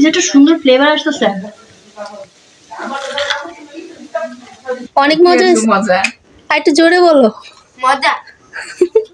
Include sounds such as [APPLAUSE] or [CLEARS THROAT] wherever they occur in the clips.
যে একটা সুন্দর ফ্লেভার আসতেছে। অনেক মজা মজা? আর একটু জোরে বলো। মজা। [LAUGHS]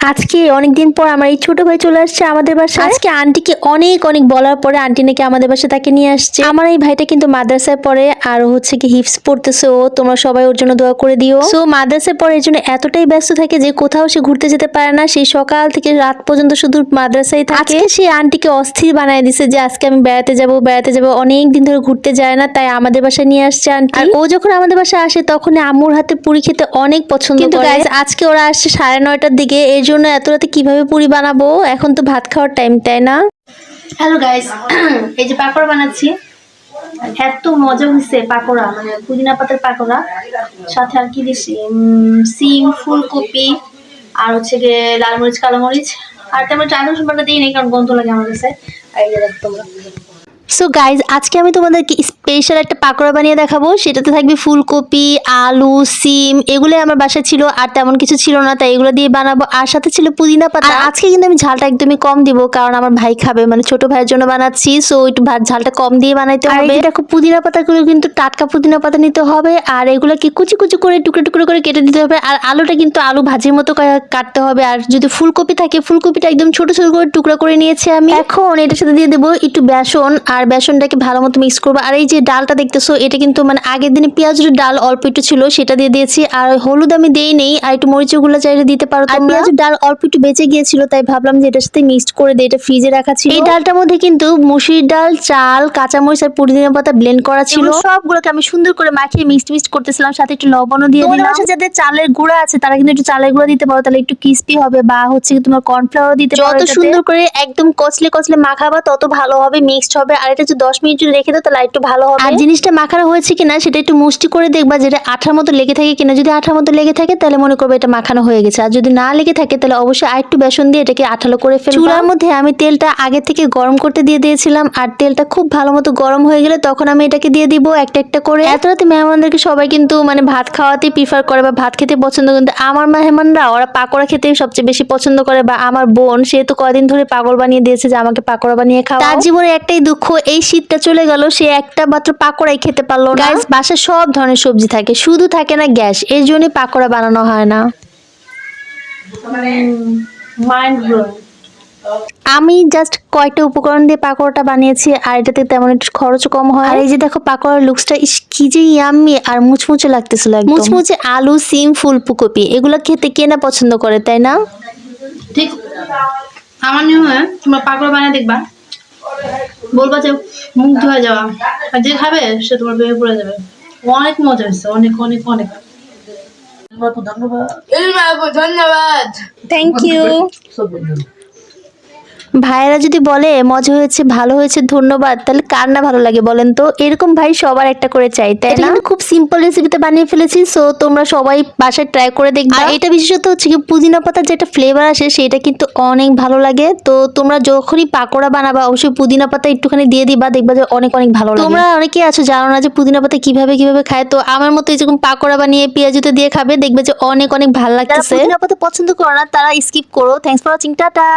আজকে অনেকদিন পর আমার এই ছোট ভাই চলে আসছে আমাদের বাসায়। আজকে আন্টিকে অনেক অনেক বলার পরে আন্টি নাকি আমাদের বাসায় তাকে নিয়ে আসছে। আমার এই ভাইটা কিন্তু মাদ্রাসায় পড়ে আর হচ্ছে কি হিপস পড়তেছে ও। তোমরা সবাই ওর জন্য দোয়া করে দিও। সো মাদ্রাসায় পড়ে এর জন্য এতটাই ব্যস্ত থাকে যে কোথাও সে ঘুরতে যেতে পারে না। সেই সকাল থেকে রাত পর্যন্ত শুধু মাদ্রাসায় থাকে। সে আন্টিকে অস্থির বানায় দিছে যে আজকে আমি বেড়াতে যাব বেড়াতে যাব। অনেক দিন ধরে ঘুরতে যায় না তাই আমাদের বাসায় নিয়ে আসছে আন্টি। আর ও যখন আমাদের বাসায় আসে তখন আম্মুর হাতে পুরি খেতে অনেক পছন্দ করে। আজকে ওরা আসছে সাড়ে নয়টার দিকে। এর জন্য এত রাতে কীভাবে পুরি বানাবো? এখন তো ভাত খাওয়ার টাইম তাই না? হ্যালো গাইস [CLEARS THROAT] এই যে পাকোড়া বানাচ্ছি। এত মজা হয়েছে পাকোড়া মানে পুদিনা পাতার পাকোড়া। সাথে আর কি দিছি? সিম, ফুলকপি, আর হচ্ছে গিয়ে লাল মরিচ, কালো মরিচ। আর তেমন রসুন বাটা দিই নেই কারণ গন্ধ লাগে আমার কাছে। আর এই তোমরা। সো গাইজ আজকে আমি তোমাদেরকে স্পেশাল একটা পাকোড়া বানিয়ে দেখাবো। সেটাতে থাকবে ফুলকপি আলু সিম এগুলোই আমার বাসায় ছিল আর তেমন কিছু ছিল না তাই এগুলো দিয়ে বানাবো। আর সাথে ছিল পুদিনা পাতা। আজকে কিন্তু আমি ঝালটা একদমই কম দিব কারণ আমার ভাই খাবে মানে ছোট ভাইয়ের জন্য বানাচ্ছি সো একটু ঝালটা কম দিয়ে বানাইতে হবে। দেখো পুদিনা পাতাগুলো কিন্তু টাটকা পুদিনা পাতা নিতে হবে আর এগুলোকে কুচি কুচি করে টুকরো টুকরো করে কেটে দিতে হবে আর আলুটা কিন্তু আলু ভাজির মতো কাটতে হবে। আর যদি ফুলকপি থাকে ফুলকপিটা একদম ছোট ছোট করে টুকরো করে নিয়েছি আমি। এখন এটার সাথে দিয়ে দেবো একটু বেসন আর বেসনটাকে ভালো মতো মিক্স করব। আর এই যে ডালটা দেখতেছো এটা কিন্তু মানে আগের দিনে পেঁয়াজের ডাল অল্প একটু ছিল সেটা দিয়ে দিয়েছি। আর হলুদ আমি দেই নেই আর একটু মরিচেরগুলো চাইলে দিতে পারো আর পেঁয়াজের ডাল অল্প একটু বেঁচে গিয়েছিল তাই ভাবলাম যে এটার সাথে মিক্সড করে দিই এটা ফ্রিজে রাখা ছিল। এই ডালটার মধ্যে কিন্তু মুসুরির ডাল চাল কাঁচামরিচ আর পুদিনা পাতা ব্লেন্ড করা ছিল। সবগুলোকে আমি সুন্দর করে মাখিয়ে মিক্সড মিক্সড করতেছিলাম সাথে একটু লবণও দিয়ে দিলাম। যাদের চালের গুঁড়া আছে তারা কিন্তু একটু চালের গুঁড়া দিতে পারো তাহলে একটু ক্রিস্পি হবে বা হচ্ছে তোমার কর্নফ্লাওয়ার দিতে পারো যত সুন্দর করে একদম কচলে কচলে মাখাবা তত ভালো হবে মিক্সড হবে। আর এটা যদি দশ মিনিট রেখে দাও তাহলে একটু ভালো হবে। আর জিনিসটা মাখানো হয়েছে কিনা সেটা একটু মুষ্টি করে দেখবা যেটা আঠার মতো লেগে থাকে কিনা। যদি আঠার মতো লেগে থাকে তাহলে মনে করবে এটা মাখানো হয়ে গেছে। আর যদি না লেগে থাকে তাহলে অবশ্যই আর একটু বেসন দিয়ে এটাকে আঠালো করে ফেলবা। চুলার মধ্যে আমি তেলটা আগে থেকে গরম করতে দিয়ে দিয়েছিলাম আর তেলটা খুব ভালো মতো গরম হয়ে গেলে তখন আমি এটাকে দিয়ে দিব একটা একটা করে। এত রাতে মেহমানদেরকে সবাই কিন্তু মানে ভাত খাওয়াতে প্রিফার করে বা ভাত খেতে পছন্দ কিন্তু আমার মেহমানরা ওরা পাকোড়া খেতে সবচেয়ে বেশি পছন্দ করে বা আমার বোন সে তো কদিন ধরে পাগল বানিয়ে দিয়েছে যে আমাকে পাকোড়া বানিয়ে খাওয়া তার জীবনে একটাই দুঃখ এই শীতটা চলে গেল সে একটা মাত্র পাকোড়াই খেতে পারল না। বাসায় সব ধরনের সবজি থাকে শুধু থাকে না গ্যাস এর জন্যই পাকোড়া বানানো হয় না। আমি জাস্ট কয়েকটা উপকরণ দিয়ে পাকোড়াটা বানিয়েছি আর এটাতে তেমন একটু খরচ কম হয়। আর এই যে দেখো পাকোড়ার লুকসটা কি যে ইয়াম্মি আর মুচমুচে লাগতেছিল একদম। মুচমুচে আলু সিম ফুল ফুলকপি এগুলো খেতে কে না পছন্দ করে তাই না? ঠিক। আমার নিয়ে হয় তোমরা পাকড় বানিয়ে দেখবা। বলবা যে মুখ ধুয়ে যাওয়া। আর যে খাবে সে তোমার বেয়ে পড়ে যাবে অনেক মজা হয়েছে অনেক অনেক অনেক। ধন্যবাদ। থ্যাংক ইউ ভাইয়েরা যদি বলে মজা হয়েছে ভালো হয়েছে ধন্যবাদ তাহলে কার না ভালো লাগে বলেন তো? এরকম ভাই সবার একটা করে চাই তাই না? খুব সিম্পল রেসিপিতে বানিয়ে ফেলেছি সো তোমরা সবাই বাসায় ট্রাই করে দেখবে। আর এটা বিশেষত হচ্ছে কি পুদিনা পাতার যেটা ফ্লেভার আসে সেটা কিন্তু অনেক ভালো লাগে। তো তোমরা যখনই পাকোড়া বানাবা অবশ্যই পুদিনা পাতা একটুখানি দিয়ে দিবা দেখবা যে অনেক অনেক ভালো লাগে। তোমরা অনেকেই আছো জানো না যে পুদিনা পাতা কীভাবে কীভাবে খায় তো আমার মতো এরকম পাকোড়া বানিয়ে পেঁয়াজুতে দিয়ে খাবে দেখবে যে অনেক অনেক ভালো লাগতেছে। পুদিনা পাতা পছন্দ করো না তারা স্কিপ করো। Thanks for watching tata!